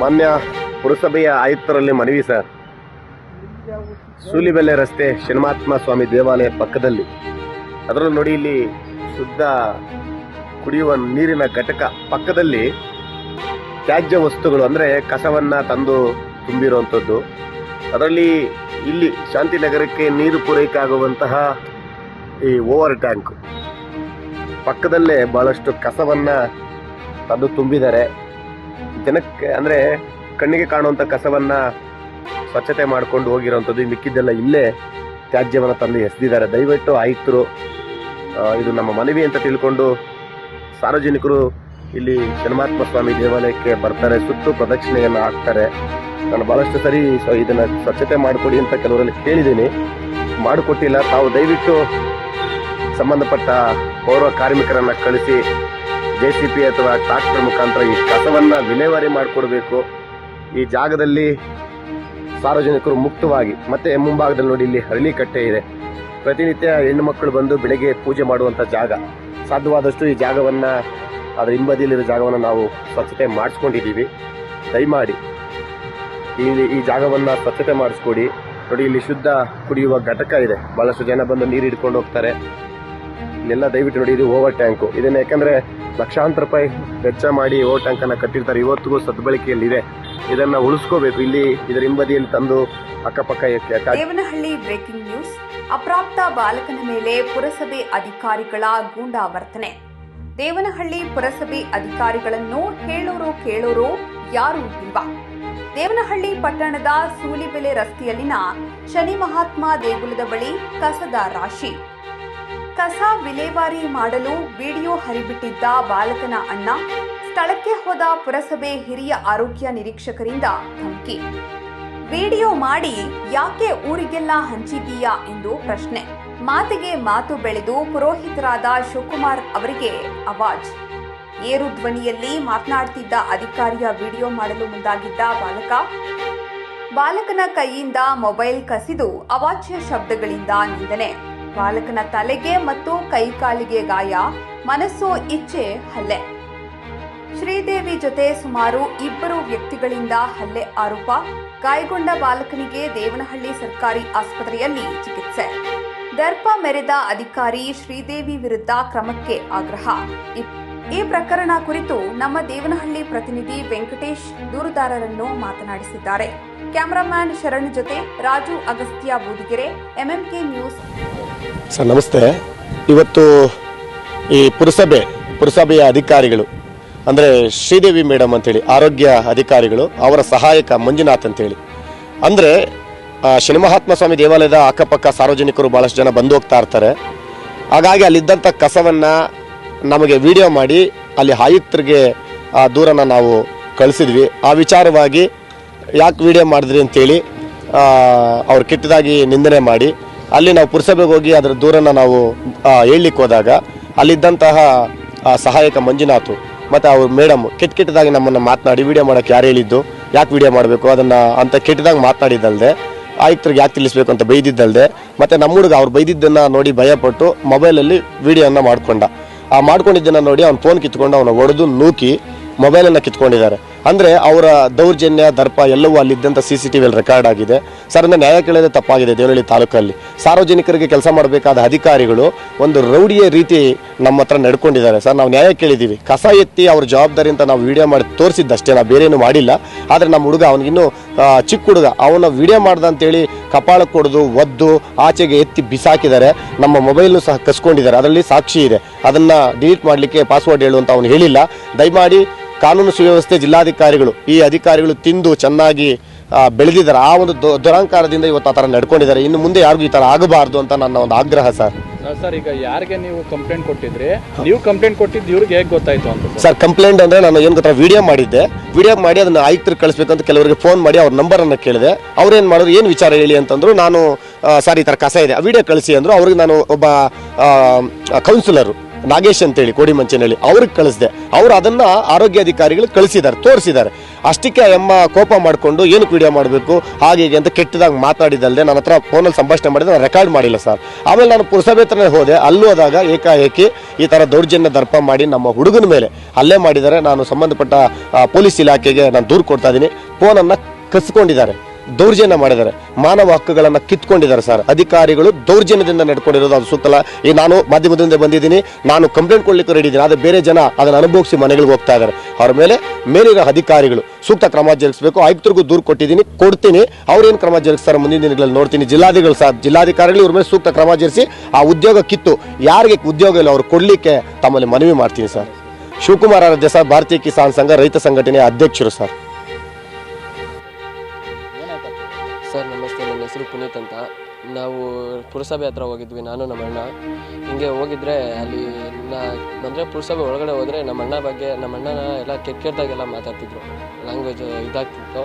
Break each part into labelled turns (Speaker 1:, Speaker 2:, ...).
Speaker 1: ಮಾನ್ಯ ಪುರಸಭೆಯ ಆಯುಕ್ತರಲ್ಲಿ ಮನವಿ, ಸರ್. ಸೂಲಿಬೆಲೆ ರಸ್ತೆ ಶನಿಮಾತ್ಮ ಸ್ವಾಮಿ ದೇವಾಲಯ ಪಕ್ಕದಲ್ಲಿ. ಅದರಲ್ಲೂ ನೋಡಿ ಇಲ್ಲಿ ಶುದ್ಧ ಕುಡಿಯುವ ನೀರಿನ ಘಟಕ ಪಕ್ಕದಲ್ಲಿ ತ್ಯಾಜ್ಯ ವಸ್ತುಗಳು, ಅಂದರೆ ಕಸವನ್ನ ತಂದು ತುಂಬಿರುವಂಥದ್ದು. ಅದರಲ್ಲಿ ಇಲ್ಲಿ ಶಾಂತಿನಗರಕ್ಕೆ ನೀರು ಪೂರೈಕೆ ಆಗುವಂತಹ ಈ ಓವರ್ ಟ್ಯಾಂಕ್. ಪಕ್ಕದಲ್ಲೇ ಬಹಳಷ್ಟು ಕಸವನ್ನ ತಂದು ತುಂಬಿದ್ದಾರೆ. ಜನಕ್ಕೆ, ಅಂದರೆ ಕಣ್ಣಿಗೆ ಕಾಣುವಂಥ ಕಸವನ್ನ ಸ್ವಚ್ಛತೆ ಮಾಡ್ಕೊಂಡು ಹೋಗಿರೋವಂಥದ್ದು. ಮಿಕ್ಕಿದ್ದೆಲ್ಲ ಇಲ್ಲೇ ತ್ಯಾಜ್ಯವನ್ನು ತಂದು ಎಸೆದಿದ್ದಾರೆ. ದಯವಿಟ್ಟು ಆಯುಕ್ತರು ಇದು ನಮ್ಮ ಮನವಿ ಅಂತ ತಿಳ್ಕೊಂಡು ಸಾರ್ವಜನಿಕರು ಇಲ್ಲಿ ಜನ್ಮಾತ್ಮ ಸ್ವಾಮಿ ದೇವಾಲಯಕ್ಕೆ ಬರ್ತಾರೆ ಸುತ್ತು ಪ್ರದಕ್ಷಿಣೆಯನ್ನು ಹಾಕ್ತಾರೆ. ನಾನು ಬಹಳಷ್ಟು ಸರಿ ಇದನ್ನ ಸ್ವಚ್ಛತೆ ಮಾಡಿಕೊಡಿ ಅಂತ ಕೆಲವರಲ್ಲಿ ಕೇಳಿದ್ದೀನಿ. ಮಾಡಿಕೊಟ್ಟಿಲ್ಲ, ತಾವು ದಯವಿಟ್ಟು ಸಂಬಂಧಪಟ್ಟ ಪೌರ ಕಾರ್ಮಿಕರನ್ನ ಕಳಿಸಿ, ಜೆ ಸಿ ಪಿ ಅಥವಾ ಟ್ರಾಕ್ಟರ್ ಮುಖಾಂತರ ಈ ಕಸವನ್ನ ವಿಲೇವಾರಿ ಮಾಡಿಕೊಡ್ಬೇಕು. ಈ ಜಾಗದಲ್ಲಿ ಸಾರ್ವಜನಿಕರು ಮುಕ್ತವಾಗಿ, ಮತ್ತೆ ಮುಂಭಾಗದಲ್ಲಿ ನೋಡಿ ಇಲ್ಲಿ ಹರಳಿ ಕಟ್ಟೆ ಇದೆ. ಪ್ರತಿನಿತ್ಯ ಹೆಣ್ಣು ಮಕ್ಕಳು ಬಂದು ಬೆಳಗ್ಗೆ ಪೂಜೆ ಮಾಡುವಂತ ಜಾಗ. ಸಾಧ್ಯವಾದಷ್ಟು ಈ ಜಾಗವನ್ನು, ಅದರ ಹಿಂಬದಿಯಲ್ಲಿರೋ ಜಾಗವನ್ನು ನಾವು ಸ್ವಚ್ಛತೆ ಮಾಡಿಸ್ಕೊಂಡಿದ್ದೀವಿ. ದಯಮಾಡಿ ಇಲ್ಲಿ ಈ ಜಾಗವನ್ನು ಸ್ವಚ್ಛತೆ ಮಾಡಿಸ್ಕೊಡಿ. ನೋಡಿ, ಇಲ್ಲಿ ಶುದ್ಧ ಕುಡಿಯುವ ಘಟಕ ಇದೆ. ಭಾಳಷ್ಟು ಜನ ಬಂದು ನೀರು ಹಿಡ್ಕೊಂಡು ಹೋಗ್ತಾರೆ. ಇಲ್ಲೆಲ್ಲ ದಯವಿಟ್ಟು ನೋಡಿ, ಇದು ಓವರ್ ಟ್ಯಾಂಕು. ಇದನ್ನು ಯಾಕಂದರೆ ಲಕ್ಷಾಂತರ ರೂಪಾಯಿ ವೆಚ್ಚ ಮಾಡಿ ಓವರ್ ಟ್ಯಾಂಕನ್ನು ಕಟ್ಟಿರ್ತಾರೆ. ಇವತ್ತಿಗೂ ಸದ್ಬಳಕೆಯಲ್ಲಿದೆ. ಇದನ್ನು ಉಳಿಸ್ಕೋಬೇಕು. ಇಲ್ಲಿ ಇದರ ಹಿಂಬದಿಯಲ್ಲಿ ತಂದು ಅಕ್ಕಪಕ್ಕ
Speaker 2: ಎತ್ತಿ ಬ್ರೇಕಿಂಗ್ ನ್ಯೂಸ್. ಅಪ್ರಾಪ್ತ ಬಾಲಕನ ಮೇಲೆ ಪುರಸಭೆ ಅಧಿಕಾರಿಗಳ ಗೂಂಡಾವರ್ತನೆ. ದೇವನಹಳ್ಳಿ ಪುರಸಭೆ ಅಧಿಕಾರಿಗಳನ್ನು ಹೇಳೋರು ಕೇಳೋರು ಯಾರೂ ಇಲ್ವಾ? ದೇವನಹಳ್ಳಿ ಪಟ್ಟಣದ ಸೂಲಿಬೆಲೆ ರಸ್ತೆಯಲ್ಲಿನ ಶನಿ ಮಹಾತ್ಮ ದೇಗುಲದ ಬಳಿ ಕಸದ ರಾಶಿ. ಕಸ ವಿಲೇವಾರಿ ಮಾಡಲು ವಿಡಿಯೋ ಹರಿಬಿಟ್ಟಿದ್ದ ಬಾಲಕನ ಅಣ್ಣ ಸ್ಥಳಕ್ಕೆ ಹೋದ ಪುರಸಭೆ ಹಿರಿಯ ಆರೋಗ್ಯ ನಿರೀಕ್ಷಕರಿಂದ ಧಮಕಿ. ವಿಡಿಯೋ ಮಾಡಿ ಯಾಕೆ ಊರಿಗೆಲ್ಲ ಹಂಚಿದೀಯಾ ಎಂದು ಪ್ರಶ್ನೆ. ಮಾತಿಗೆ ಮಾತು ಬೆಳೆದು ಪುರೋಹಿತರಾದ ಶಿವಕುಮಾರ್ ಅವರಿಗೆ ಅವಾಜ್. ಏರು ಧ್ವನಿಯಲ್ಲಿ ಮಾತನಾಡ್ತಿದ್ದ ಅಧಿಕಾರಿಯ ವಿಡಿಯೋ ಮಾಡಲು ಮುಂದಾಗಿದ್ದ ಬಾಲಕ. ಬಾಲಕನ ಕೈಯಿಂದ ಮೊಬೈಲ್ ಕಸಿದು ಅವಾಚ್ಯ ಶಬ್ದಗಳಿಂದ ನಿಂದನೆ. ಬಾಲಕನ ತಲೆಗೆ ಮತ್ತು ಕೈಕಾಲಿಗೆ ಗಾಯ, ಮನಸ್ಸು ಇಚ್ಛೆ, ಹಲ್ಲೆ. ಶ್ರೀದೇವಿ ಜೊತೆ ಸುಮಾರು ಇಬ್ಬರು ವ್ಯಕ್ತಿಗಳಿಂದ ಹಲ್ಲೆ ಆರೋಪ. ಗಾಯಗೊಂಡ ಬಾಲಕನಿಗೆ ದೇವನಹಳ್ಳಿ ಸರ್ಕಾರಿ ಆಸ್ಪತ್ರೆಯಲ್ಲಿ ಚಿಕಿತ್ಸೆ. ದರ್ಪ ಮೆರೆದ ಅಧಿಕಾರಿ ಶ್ರೀದೇವಿ ವಿರುದ್ಧ ಕ್ರಮಕ್ಕೆ ಆಗ್ರಹ. ಈ- ಪ್ರಕರಣ ಕುರಿತು ನಮ್ಮ ದೇವನಹಳ್ಳಿ ಪ್ರತಿನಿಧಿ ವೆಂಕಟೇಶ್ ದೂರುದಾರರನ್ನು ಮಾತನಾಡಿಸಿದ್ದಾರೆ. ಕ್ಯಾಮರಾಮ್ಯಾನ್ ಶರಣ್ ಜೊತೆ Raju Agastya Boodigere, MMK news.
Speaker 1: Sir, ನಮಸ್ತೆ. ಇವತ್ತು ಈ ಪುರಸಭೆ, ಪುರಸಭೆಯ ಅಧಿಕಾರಿಗಳು ಅಂದರೆ ಶ್ರೀದೇವಿ ಮೇಡಮ್ ಅಂತೇಳಿ, ಆರೋಗ್ಯ ಅಧಿಕಾರಿಗಳು, ಅವರ ಸಹಾಯಕ ಮಂಜುನಾಥ್ ಅಂತೇಳಿ. ಅಂದರೆ ಶನಿ ಮಹಾತ್ಮ ಸ್ವಾಮಿ ದೇವಾಲಯದ ಅಕ್ಕಪಕ್ಕ ಸಾರ್ವಜನಿಕರು ಭಾಳಷ್ಟು ಜನ ಬಂದು ಹೋಗ್ತಾ ಇರ್ತಾರೆ. ಹಾಗಾಗಿ ಅಲ್ಲಿದ್ದಂಥ ಕಸವನ್ನು ನಮಗೆ ವಿಡಿಯೋ ಮಾಡಿ, ಅಲ್ಲಿ ಆಯುಕ್ತರಿಗೆ, ಆ ದೂರನ ನಾವು ಕಳಿಸಿದ್ವಿ. ಆ ವಿಚಾರವಾಗಿ ಯಾಕೆ ವಿಡಿಯೋ ಮಾಡಿದ್ರಿ ಅಂತೇಳಿ ಅವ್ರು ಕೆಟ್ಟದಾಗಿ ನಿಂದನೆ ಮಾಡಿ, ಅಲ್ಲಿ ನಾವು ಪುರಸಭೆಗೆ ಹೋಗಿ ಅದರ ದೂರನ ನಾವು ಹೇಳಲಿಕ್ಕೆ ಹೋದಾಗ, ಅಲ್ಲಿದ್ದಂತಹ ಸಹಾಯಕ ಮಂಜುನಾಥ್ ಮತ್ತು ಅವ್ರ ಮೇಡಮ್ ಕೆಟ್ಟ ಕೆಟ್ಟದಾಗಿ ನಮ್ಮನ್ನು ಮಾತನಾಡಿ ವಿಡಿಯೋ ಮಾಡೋಕ್ಕೆ ಯಾರು ಹೇಳಿದ್ದು? ಯಾಕೆ ವಿಡಿಯೋ ಮಾಡಬೇಕು? ಅದನ್ನು ಅಂತ ಕೆಟ್ಟದಾಗಿ ಮಾತನಾಡಿದ್ದಲ್ಲದೆ ಆಯುಕ್ತರಿಗೆ ಯಾಕೆ ತಿಳಿಸ್ಬೇಕು ಅಂತ ಬೈದಿದ್ದಲ್ಲದೆ ಮತ್ತು ನಮ್ಮ ಹುಡುಗ ಅವ್ರು ಬೈದಿದ್ದನ್ನು ನೋಡಿ ಭಯಪಟ್ಟು ಮೊಬೈಲಲ್ಲಿ ವಿಡಿಯೋನ ಮಾಡ್ಕೊಂಡ. ಆ ಮಾಡ್ಕೊಂಡಿದ್ದನ್ನು ನೋಡಿ ಅವ್ನು ಫೋನ್ ಕಿತ್ಕೊಂಡು ಅವನ ಹೊಡೆದು ನೂಕಿ ಮೊಬೈಲನ್ನು ಕಿತ್ಕೊಂಡಿದ್ದಾರೆ. ಅಂದರೆ ಅವರ ದೌರ್ಜನ್ಯ, ದರ್ಪ ಎಲ್ಲವೂ ಅಲ್ಲಿದ್ದಂಥ ಸಿ ಸಿ ಟಿ ವಿಯಲ್ಲಿ ರೆಕಾರ್ಡ್ ಆಗಿದೆ. ಸರ್, ಅಂದರೆ ನ್ಯಾಯ ಕೇಳೋದೇ ತಪ್ಪಾಗಿದೆ ದೇವನಹಳ್ಳಿ ತಾಲೂಕಲ್ಲಿ. ಸಾರ್ವಜನಿಕರಿಗೆ ಕೆಲಸ ಮಾಡಬೇಕಾದ ಅಧಿಕಾರಿಗಳು ಒಂದು ರೌಡಿಯ ರೀತಿ ನಮ್ಮ ಹತ್ರ ನಡ್ಕೊಂಡಿದ್ದಾರೆ. ಸರ್, ನಾವು ನ್ಯಾಯ ಕೇಳಿದ್ದೀವಿ. ಕಸ ಎತ್ತಿ ಅವ್ರ ಜವಾಬ್ದಾರಿ ಅಂತ ನಾವು ವಿಡಿಯೋ ಮಾಡಿ ತೋರಿಸಿದ್ದಷ್ಟೇ, ನಾವು ಬೇರೇನು ಮಾಡಿಲ್ಲ. ಆದರೆ ನಮ್ಮ ಹುಡುಗ ಅವನಿಗಿನ್ನೂ ಚಿಕ್ಕ ಹುಡುಗ, ಅವನ ವಿಡಿಯೋ ಮಾಡ್ದ ಅಂತೇಳಿ ಕಪಾಳಕ್ಕೆ ಹೊಡೆದು ಒದ್ದು, ಆಚೆಗೆ ಎತ್ತಿ ಬಿಸಾಕಿದ್ದಾರೆ. ನಮ್ಮ ಮೊಬೈಲ್ನು ಸಹ ಕಸ್ಕೊಂಡಿದ್ದಾರೆ. ಅದರಲ್ಲಿ ಸಾಕ್ಷಿ ಇದೆ. ಅದನ್ನು ಡಿಲೀಟ್ ಮಾಡಲಿಕ್ಕೆ ಪಾಸ್ವರ್ಡ್ ಹೇಳು ಅಂತ ಅವನು ಹೇಳಿಲ್ಲ. ದಯಮಾಡಿ ಕಾನೂನು ಸುವ್ಯವಸ್ಥೆ ಜಿಲ್ಲಾಧಿಕಾರಿಗಳು ಈ ಅಧಿಕಾರಿಗಳು ತಿಂದು ಚೆನ್ನಾಗಿ ಬೆಳೆದಿದ್ದಾರೆ. ಆ ಒಂದು ದುರಂಕಾರದಿಂದ ಇವತ್ತು ಆ ಥರ ನಡ್ಕೊಂಡಿದ್ದಾರೆ. ಇನ್ನು ಮುಂದೆ ಯಾರಿಗೂ ಈ ಥರ ಆಗಬಾರ್ದು ಅಂತ ನನ್ನ ಒಂದು ಆಗ್ರಹ ಸರ್.
Speaker 3: ಸರ್, ಈಗ ಯಾರಿಗೆ ನೀವು ಕಂಪ್ಲೇಂಟ್ ಕೊಟ್ಟಿದ್ರಿ? ನೀವು ಕಂಪ್ಲೇಂಟ್ ಕೊಟ್ಟಿದ್ದು ಇವ್ರಿಗೆ ಹೇಗೆ ಗೊತ್ತಾಯ್ತು ಅಂತ ಸರ್?
Speaker 1: ಕಂಪ್ಲೇಂಟ್ ಅಂದರೆ ನಾನು ಏನು ಗೊತ್ತಾ ವಿಡಿಯೋ ಮಾಡಿದ್ದೆ. ವಿಡಿಯೋ ಮಾಡಿ ಅದನ್ನು ಆಯುಕ್ತರು ಕಳಿಸ್ಬೇಕಂತ ಕೆಲವರಿಗೆ ಫೋನ್ ಮಾಡಿ ಅವ್ರ ನಂಬರನ್ನು ಕೇಳಿದೆ. ಅವ್ರೇನು ಮಾಡಿದ್ರು ಏನು ವಿಚಾರ ಹೇಳಿ ಅಂತಂದ್ರು ನಾನು ಸರ್ ಈ ಥರ ಕಸ ಇದೆ. ಆ ವಿಡಿಯೋ ಕಳಿಸಿ ಅಂದರು. ಅವ್ರಿಗೆ ನಾನು ಒಬ್ಬ ಕೌನ್ಸಿಲರು ನಾಗೇಶ್ ಅಂತೇಳಿ ಕೋಡಿಮಂಚನಹಳ್ಳಿ ಅವ್ರಿಗೆ ಕಳಿಸಿದೆ. ಅವರು ಅದನ್ನ ಆರೋಗ್ಯ ಅಧಿಕಾರಿಗಳು ಕಳಿಸಿದ್ದಾರೆ, ತೋರಿಸಿದ್ದಾರೆ. ಅಷ್ಟಕ್ಕೆ ಎಮ್ಮ ಕೋಪ ಮಾಡಿಕೊಂಡು ಏನಕ್ಕೆ ವಿಡಿಯೋ ಮಾಡಬೇಕು, ಹಾಗೆ ಹೀಗೆ ಅಂತ ಕೆಟ್ಟದಾಗಿ ಮಾತಾಡಿದಲ್ಲದೆ ನನ್ನ ಹತ್ರ ಫೋನಲ್ಲಿ ಸಂಭಾಷಣೆ ಮಾಡಿದ, ನಾನು ರೆಕಾರ್ಡ್ ಮಾಡಿಲ್ಲ ಸರ್. ಆಮೇಲೆ ನಾನು ಪುರಸಭೆ ಹತ್ರನೇ ಹೋದೆ, ಅಲ್ಲೂ ಹೋದಾಗ ಏಕಾಏಕಿ ಈ ಥರ ದೌರ್ಜನ್ಯ ದರ್ಪ ಮಾಡಿ ನಮ್ಮ ಹುಡುಗನ ಮೇಲೆ ಅಲ್ಲೇ ಮಾಡಿದರೆ ನಾನು ಸಂಬಂಧಪಟ್ಟ ಪೊಲೀಸ್ ಇಲಾಖೆಗೆ ನಾನು ದೂರು ಕೊಡ್ತಾ ಇದ್ದೀನಿ. ಫೋನನ್ನು ಕಸ್ಕೊಂಡಿದ್ದಾರೆ. ದೌರ್ಜನ್ಯ ಮಾಡಿದ್ದಾರೆ. ಮಾನವ ಹಕ್ಕುಗಳನ್ನು ಕಿತ್ಕೊಂಡಿದ್ದಾರೆ ಸರ್. ಅಧಿಕಾರಿಗಳು ದೌರ್ಜನ್ಯದಿಂದ ನಡ್ಕೊಂಡಿರೋದು ಅದು ಸುತ್ತಲ. ಈ ನಾನು ಮಾಧ್ಯಮದಿಂದ ಬಂದಿದ್ದೀನಿ. ನಾನು ಕಂಪ್ಲೇಂಟ್ ಕೊಡ್ಲಿಕ್ಕೆ ರೆಡಿ ಇದ್ದೀನಿ. ಆದರೆ ಬೇರೆ ಜನ ಅದನ್ನು ಅನುಭವಿಸಿ ಮನೆಗಳಿಗೆ ಹೋಗ್ತಾ ಇದ್ದಾರೆ. ಅವ್ರ ಮೇಲೆ ಮೇಲಿನ ಅಧಿಕಾರಿಗಳು ಸೂಕ್ತ ಕ್ರಮ ಜರುಗಿಸಬೇಕು. ಆಯುಕ್ತರಿಗೂ ದೂರು ಕೊಟ್ಟಿದ್ದೀನಿ. ಕೊಡ್ತೀನಿ. ಅವ್ರೇನು ಕ್ರಮ ಜರುಗಿಸ್ತಾರೆ ಮುಂದಿನ ದಿನಗಳಲ್ಲಿ ನೋಡ್ತೀನಿ. ಜಿಲ್ಲಾಧಿಗಳು ಸಹ ಜಿಲ್ಲಾಧಿಕಾರಿಗಳು ಇವ್ರ ಮೇಲೆ ಸೂಕ್ತ ಕ್ರಮ ಜರುಗಿಸಿ ಆ ಉದ್ಯೋಗ ಕಿತ್ತು. ಯಾರಿಗೆ ಉದ್ಯೋಗ ಇಲ್ಲ ಅವ್ರು ಕೊಡಲಿಕ್ಕೆ ತಮ್ಮಲ್ಲಿ ಮನವಿ ಮಾಡ್ತೀನಿ ಸರ್. ಶಿವಕುಮಾರ ಸರ್, ಭಾರತೀಯ ಕಿಸಾನ್ ಸಂಘ ರೈತ ಸಂಘಟನೆಯ ಅಧ್ಯಕ್ಷರು ಸರ್.
Speaker 4: ಹೆಸರು ಪುನೀತ್ ಅಂತ. ನಾವು ಪುರಸಭೆ ಹತ್ರ ಹೋಗಿದ್ವಿ ನಾನು ನಮ್ಮ ಅಣ್ಣ. ಹಿಂಗೆ ಹೋಗಿದ್ರೆ ಅಲ್ಲಿ ನಾ ಅಂದರೆ ಪುರಸಭೆ ಒಳಗಡೆ ಹೋದರೆ ನಮ್ಮ ಅಣ್ಣ ಬಗ್ಗೆ ನಮ್ಮ ಅಣ್ಣನ ಎಲ್ಲ ಕೆಟ್ಟ ಕೆಟ್ಟದಾಗೆಲ್ಲ ಮಾತಾಡ್ತಿದ್ರು. ಲ್ಯಾಂಗ್ವೇಜ್ ಇದಾಗ್ತಿತ್ತು.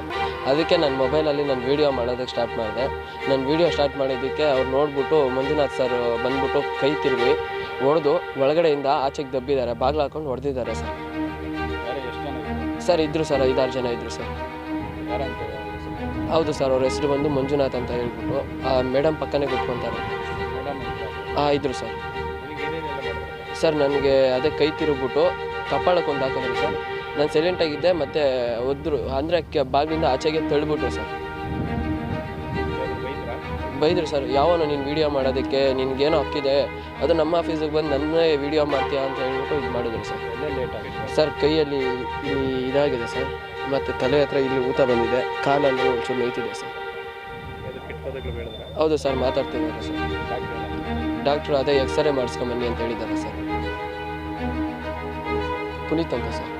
Speaker 4: ಅದಕ್ಕೆ ನನ್ನ ಮೊಬೈಲಲ್ಲಿ ನಾನು ವೀಡಿಯೋ ಮಾಡೋದಕ್ಕೆ ಸ್ಟಾರ್ಟ್ ಮಾಡಿದೆ. ನಾನು ವೀಡಿಯೋ ಸ್ಟಾರ್ಟ್ ಮಾಡಿದ್ದಕ್ಕೆ ಅವ್ರು ನೋಡ್ಬಿಟ್ಟು ಮಂಜುನಾಥ್ ಸರ್ ಬಂದ್ಬಿಟ್ಟು ಕೈ ತಿರುಗಿ ಹೊಡೆದು ಒಳಗಡೆಯಿಂದ ಆಚೆಗೆ ದಬ್ಬಿದ್ದಾರೆ. ಬಾಗಿಲು ಹಾಕೊಂಡು ಹೊಡೆದಿದ್ದಾರೆ ಸರ್ ಸರ್ ಇದ್ರು? ಸರ್ ಐದಾರು ಜನ ಇದ್ದರು ಸರ್ ಹೌದು ಸರ್, ಅವ್ರ ಹೆಸರು ಬಂದು ಮಂಜುನಾಥ್ ಅಂತ ಹೇಳ್ಬಿಟ್ಟು, ಆ ಮೇಡಮ್ ಪಕ್ಕನೇ ಕೂತ್ಕೊಂತಾರೆ. ಹಾಂ ಇದ್ರು ಸರ್. ಸರ್, ನನಗೆ ಅದೇ ಕೈ ತಿರುಗ್ಬಿಟ್ಟು ಕಪಾಳಕ್ಕೆ ಒಂದು ಹಾಕಿದ್ರು ಸರ್. ನಾನು ಸೈಲೆಂಟಾಗಿದ್ದೆ ಮತ್ತೆ ಒದ್ರು, ಅಂದರೆ ಬಾಗಿಲಿಂದ ಆಚೆಗೆ ತಳ್ಳಿಬಿಟ್ರು ಸರ್. ಬೈದ್ರು ಸರ್ ಯಾವ ನೀನು ವೀಡಿಯೋ ಮಾಡೋದಕ್ಕೆ, ನಿನ್ಗೇನೋ ಹಕ್ಕಿದೆ, ಅದು ನಮ್ಮ ಆಫೀಸಿಗೆ ಬಂದು ನನ್ನೇ ವೀಡಿಯೋ ಮಾಡ್ತೀಯಾ ಅಂತ ಹೇಳ್ಬಿಟ್ಟು ಇದು ಮಾಡಿದ್ರು ಸರ್. ಸರ್, ಕೈಯಲ್ಲಿ ಇದಾಗಿದೆ ಸರ್. ಮತ್ತು ತಲೆ ಹತ್ರ ಇಲ್ಲಿ ಊತ ಬಂದಿದೆ. ಕಾಲಲ್ಲಿ ಒಂಚೂರು ನೋಯ್ತಿದೆ ಸರ್. ಹೌದು ಸರ್, ಮಾತಾಡ್ತಿದ್ದಾರೆ ಸರ್. ಡಾಕ್ಟ್ರು ಅದೇ ಎಕ್ಸ್ರೇ ಮಾಡಿಸ್ಕೊಂಬನ್ನಿ ಅಂತ ಹೇಳಿದ್ದಾರೆ ಸರ್. ಪುನೀತ್ ಅಂತ ಸರ್.